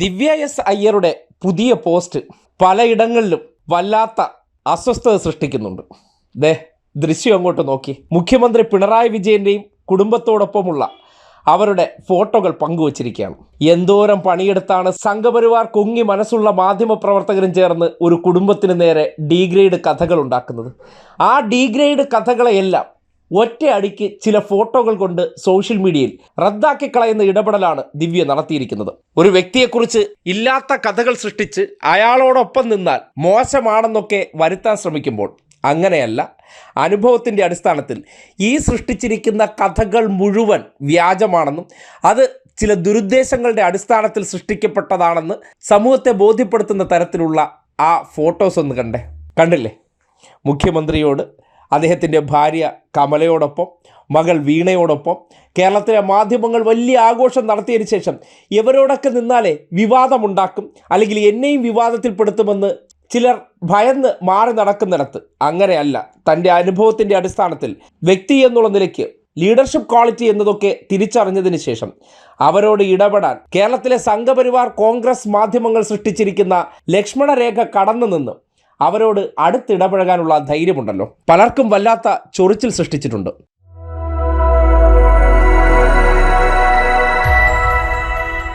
ദിവ്യ S അയ്യരുടെ പുതിയ post പലയിടങ്ങളിലും വല്ലാത്ത അസ്വസ്ഥത സൃഷ്ടിക്കുന്നുണ്ട്. ദേ ദൃശ്യം അങ്ങോട്ട് നോക്കി. മുഖ്യമന്ത്രി പിണറായി വിജയന്റെയും കുടുംബത്തോടൊപ്പമുള്ള അവരുടെ ഫോട്ടോകൾ പങ്കുവച്ചിരിക്കുകയാണ്. എന്തോരം പണിയെടുത്താണ് സംഘപരിവാർ കുങ്ങി മനസ്സുള്ള മാധ്യമ പ്രവർത്തകരും ചേർന്ന് ഒരു കുടുംബത്തിന് നേരെ ഡീഗ്രേഡ് കഥകൾ ഉണ്ടാക്കുന്നത്. ആ ഡീഗ്രേഡ് കഥകളെയെല്ലാം ഒറ്റ അടിക്ക് ചില ഫോട്ടോകൾ കൊണ്ട് സോഷ്യൽ മീഡിയയിൽ റദ്ദാക്കി കളയുന്ന ഇടപെടലാണ് ദിവ്യ നടത്തിയിരിക്കുന്നത്. ഒരു വ്യക്തിയെക്കുറിച്ച് ഇല്ലാത്ത കഥകൾ സൃഷ്ടിച്ച് അയാളോടൊപ്പം നിന്നാൽ മോശമാണെന്നൊക്കെ വരുത്താൻ ശ്രമിക്കുമ്പോൾ അങ്ങനെയല്ല. അനുഭവത്തിന്റെ അടിസ്ഥാനത്തിൽ ഈ സൃഷ്ടിച്ചിരിക്കുന്ന കഥകൾ മുഴുവൻ വ്യാജമാണെന്നും അത് ചില ദുരുദ്ദേശങ്ങളുടെ അടിസ്ഥാനത്തിൽ സൃഷ്ടിക്കപ്പെട്ടതാണെന്ന് സമൂഹത്തെ ബോധ്യപ്പെടുത്തുന്ന തരത്തിലുള്ള ആ ഫോട്ടോസ് ഒന്ന് കണ്ടേ. കണ്ടില്ലേ? മുഖ്യമന്ത്രിയോട് അദ്ദേഹത്തിന്റെ ഭാര്യ കമലയോടൊപ്പം മകൾ വീണയോടൊപ്പം കേരളത്തിലെ മാധ്യമങ്ങൾ വലിയ ആഘോഷം നടത്തിയതിന് ശേഷം ഇവരോടൊക്കെ നിന്നാലേ വിവാദമുണ്ടാക്കും അല്ലെങ്കിൽ എന്നെയും വിവാദത്തിൽപ്പെടുത്തുമെന്ന് ചിലർ ഭയന്ന് മാറി നടക്കുന്നിടത്ത്. അങ്ങനെയല്ല തന്റെ അനുഭവത്തിന്റെ അടിസ്ഥാനത്തിൽ വ്യക്തി എന്നുള്ള നിലയ്ക്ക് ലീഡർഷിപ്പ് ക്വാളിറ്റി എന്നതൊക്കെ തിരിച്ചറിഞ്ഞതിന് ശേഷം അവരോട് ഇടപെടാൻ കേരളത്തിലെ സംഘപരിവാർ കോൺഗ്രസ് മാധ്യമങ്ങൾ സൃഷ്ടിച്ചിരിക്കുന്ന ലക്ഷ്മണരേഖ കടന്നു നിന്ന്. അവരോട് അടുത്തിടപഴകാനുള്ള ധൈര്യമുണ്ടല്ലോ. പലർക്കും വല്ലാത്ത ചൊറിച്ചിൽ സൃഷ്ടിച്ചിട്ടുണ്ട്.